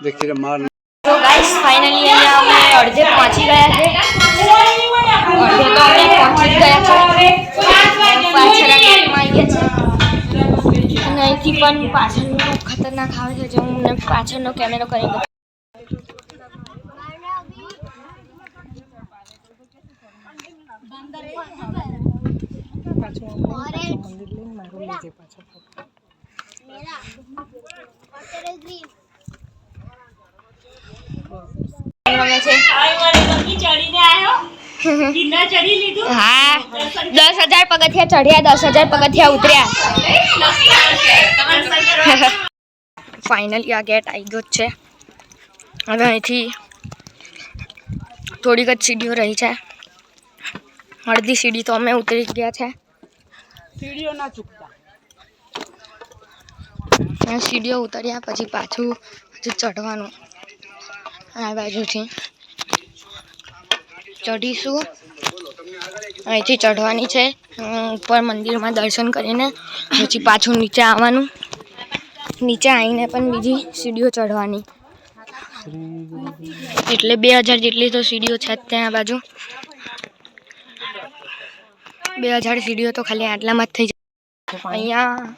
દેખી માર તો ગાઈસ ફાઇનલી અહીંયા અમે અડધે પહોંચી ગયા છે. અડધે તો અમે પહોંચી ગયા છે. છે અને પણ પાછળનો ખતરનાક આવે છે જો હું પાછળનો કેમેરો કરી હા. દસ હજાર પગથિયા ચઢ્યા દસ હજાર પગથિયા ઉતર્યા. ફાઇનલી આ ગેટ આવી ગયો છે. હવે અહીંથી થોડીક જ સીડીઓ રહી છે. અડધી સીડી તો અમે ઉતરી ગયા છે. સીડીઓ સીડીઓ ઉતર્યા પછી પાછું હજી ચઢવાનું. આ બાજુથી ચઢીશું. અહીંથી ચઢવાની છે. ઉપર મંદિરમાં દર્શન કરીને પછી પાછું નીચે આવવાનું. નીચે આવીને પણ બીજી સીડીઓ ચઢવાની. એટલે બે હજાર જેટલી તો સીડીઓ છે ત્યાં બાજુ. બે હજાર સીડીઓ તો ખાલી આટલામાં જ થઈ અહીંયા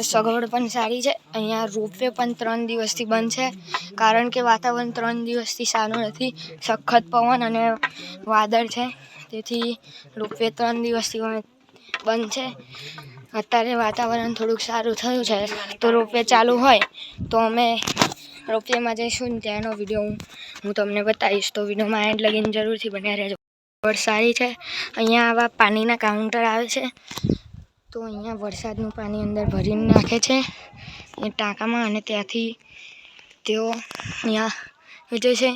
સગવડ પણ સારી છે. અહીંયા રોપવે પણ ત્રણ દિવસથી બંધ છે. કારણ કે વાતાવરણ ત્રણ દિવસથી સારું નથી. સખત પવન અને વાદળ છે. તેથી રોપવે ત્રણ દિવસથી બંધ- છે. અત્યારે વાતાવરણ થોડુંક સારું થયું છે. તો રોપવે ચાલુ હોય તો અમે રોપવેમાં જઈશું ને ત્યાંનો વીડિયો હું હું તમને બતાવીશ. તો વિડીયોમાં એન્ડ લગીને જરૂરથી બન્યા રહેજો. સારી છે. અહીંયા આવા પાણીના કાઉન્ટર આવે છે. તો અહીંયા વરસાદનું પાણી અંદર ભરીને નાખે છે, એ ટાંકામાં અને ત્યાંથી તેઓ અહીંયા વેચે છે.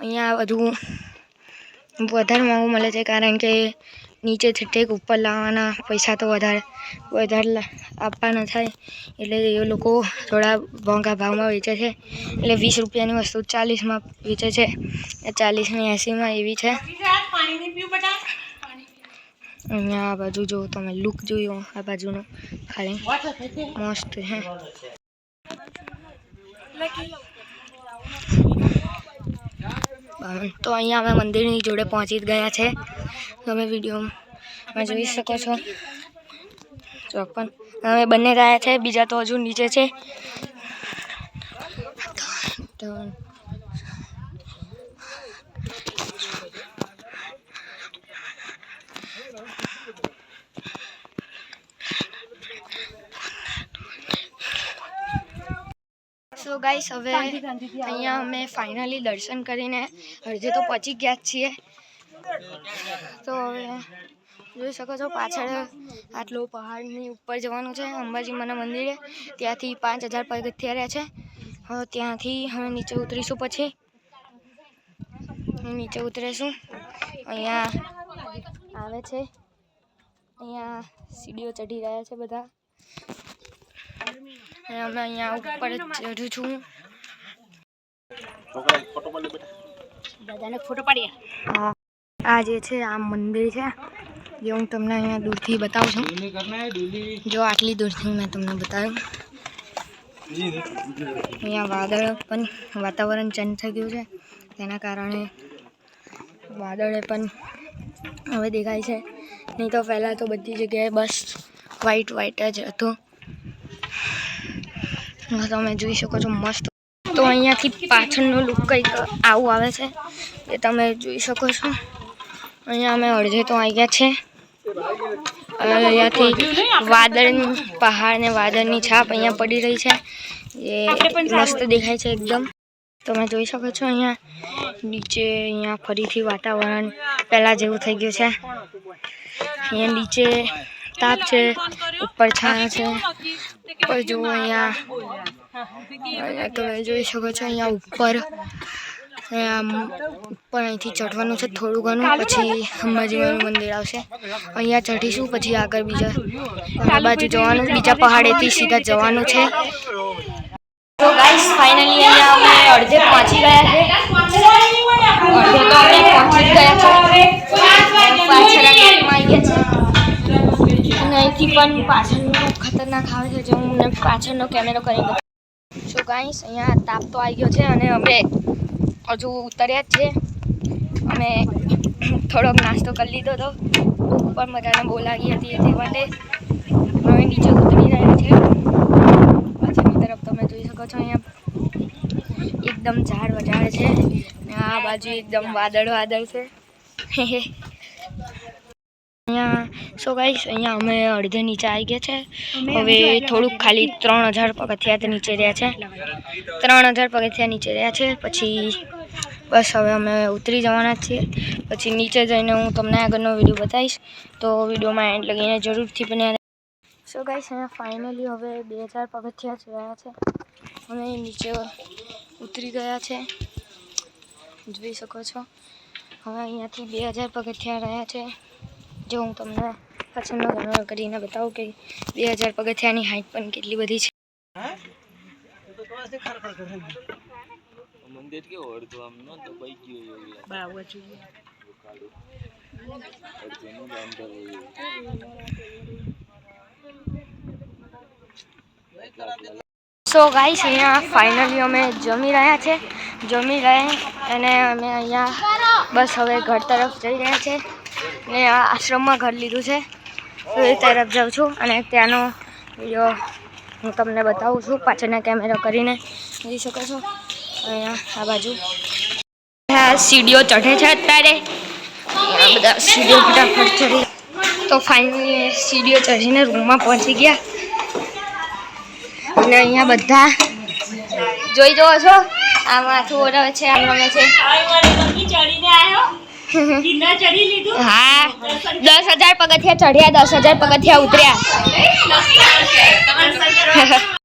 અહીંયા બધું વધારે મોંઘું મળે છે કારણ કે નીચેથી ટેક ઉપર લાવવાના પૈસા તો વધારે વધારે આપવાના થાય. એટલે એ લોકો થોડા મોંઘા ભાવમાં વેચે છે. એટલે વીસ રૂપિયાની વસ્તુ ચાલીસમાં વેચે છે. ચાલીસની એંસીમાં એવી છે. અહીંયા આ બાજુ જો તમે લુક જોયો, આ બાજુનો. ખાલી મસ્ત હે. તો અહીંયા અમે મંદિરની જોડે પહોંચી ગયા છે. તમે વિડીયોમાં જોઈ શકો છો. ચોપન. અમે બંને રહ્યા છે, બીજા તો હજુ નીચે છે. તો સો ગાઈસ હવે અહીંયા અમે ફાઇનલી દર્શન કરીને અડધે તો પહોંચી ગયા છીએ. તો હવે જોઈ શકો છો પાછળ આટલું પહાડની ઉપર જવાનું છે અંબાજી માના મંદિરે. ત્યાંથી પાંચ હજાર પગથિયા રહ્યા છે. હવે ત્યાંથી હવે નીચે ઉતરીશું પછી. નીચે ઉતરીશું. અહીંયા આવે છે. અહીંયા સીડીઓ ચઢી રહ્યા છે બધા. અને અમે અહીંયા ઉપર જ ચઢું છું. બધાને ફોટો પાડીએ હા આ જે છે આ મંદિર છે. જે હું તમને અહીંયા દૂરથી બતાવું છું. જો આટલી દૂરથી મેં તમને બતાવ્યું. અહીંયા વાદળ પણ વાતાવરણ ચેન્જ થઈ ગયું છે. તેના કારણે વાદળે પણ હવે દેખાય છે. નહીં તો પહેલાં તો બધી જગ્યાએ બસ વ્હાઈટ વ્હાઈટ જ હતું. તમે જોઈ શકો છો મસ્ત. તો અહીંયાથી પાછળનું લુક કંઈક આવું આવે છે. એ તમે જોઈ શકો છો. અહીંયા અમે અડધે તો આવી ગયા છે. અહીંયાથી વાદળની પહાડ ને વાદળની છાપ અહીંયા પડી રહી છે. એ મસ્ત દેખાય છે એકદમ. તમે જોઈ શકો છો અહીંયા નીચે અહીંયા ફરીથી વાતાવરણ પહેલાં જેવું થઈ ગયું છે. અહીંયા નીચે તાપ છે ઉપર છાયા છે ઉપર જુઓ અહીંયા. અહીંયા તમે જોઈ શકો છો અહીંયા ઉપર અહીંયા ઉપર અહીંથી ચઢવાનું છે થોડું ઘણું પછી અંબાજીનું મંદિર આવશે. અહીંયા ચઢીશું પછી આગળ બીજા આ બાજુ જવાનું બીજા પહાડેથી સીધા જવાનું છે. તો ગાઈસ ફાઇનલી અહીંયા અમે અડધે પહોંચી ગયા છે. અહીંથી પણ પાછળનું ખતરનાક આવે છે જે હું પાછળનો કેમેરો કરી દઉં સો ગાઈસ અહીંયા તાપ તો આવી ગયો છે અને અમે હજુ ઉતર્યા જ છે. અમે થોડોક નાસ્તો કરી લીધો હતો પણ બધાને બોલાવી હતી તે માટે. હવે નીચે ઉતરી રહ્યા છે. પાછળની તરફ તમે જોઈ શકો છો અહીંયા એકદમ ઝાડ વઝાડ છે. અને આ બાજુ એકદમ વાદળ વાદળ છે. અહીંયા સો ગાઈસ અહીંયા અમે અડધે નીચે આવી ગયા છે. હવે થોડુંક ખાલી ત્રણ હજાર પગથિયા નીચે રહ્યા છે. ત્રણ હજાર પગથિયા નીચે રહ્યા છે. પછી બસ હવે અમે ઉતરી જવાના છીએ. પછી નીચે જઈને હું તમને આગળનો વીડિયો બતાવીશ. તો વિડીયોમાં એન્ડ લગીને જરૂરથી પણ સો ગાઈસ અહીંયા ફાઇનલી હવે બે હજાર પગથિયા જ રહ્યા છે. અમે નીચે ઉતરી ગયા છે. જોઈ શકો છો. હવે અહીંયાથી બે હજાર પગથિયા રહ્યા છે. જો હું તમને પાછળનો ગણવા કરીને બતાવું કે બે હજાર પગથિયાની હાઈટ પણ કેટલી બધી છે. મંદિર કેવું અડધું આમ ન દબાઈ ગયું એવું જોઈએ અડધું અંદર હોય સો ગાઈસ અહીંયા ફાઇનલી અમે જમી રહ્યા છે. જમી રહ્યા અને અમે અહીંયા બસ હવે ઘર તરફ જઈ રહ્યા છે. ને આ આશ્રમમાં ઘર લીધું છે. તો એ તરફ જાઉં છું અને ત્યાંનો વીડિયો હું તમને બતાવું છું. પાછળના કેમેરા કરીને જોઈ શકો છો. અહીંયા આ બાજુ. આ સીડીઓ ચઢે છે અત્યારે. આ બધા સીડીઓ ફટાફટ ચડી તો ફાઇનલી સીડીઓ ચઢીને રૂમમાં પહોંચી ગયા. અને અહીંયા બધા જોઈ જુઓ છો. આ માથું ઓરાવે છે આમ રમે છે. હા. દસ હજાર પગથિયા ચડ્યા દસ હજાર પગથિયા ઉતર્યા.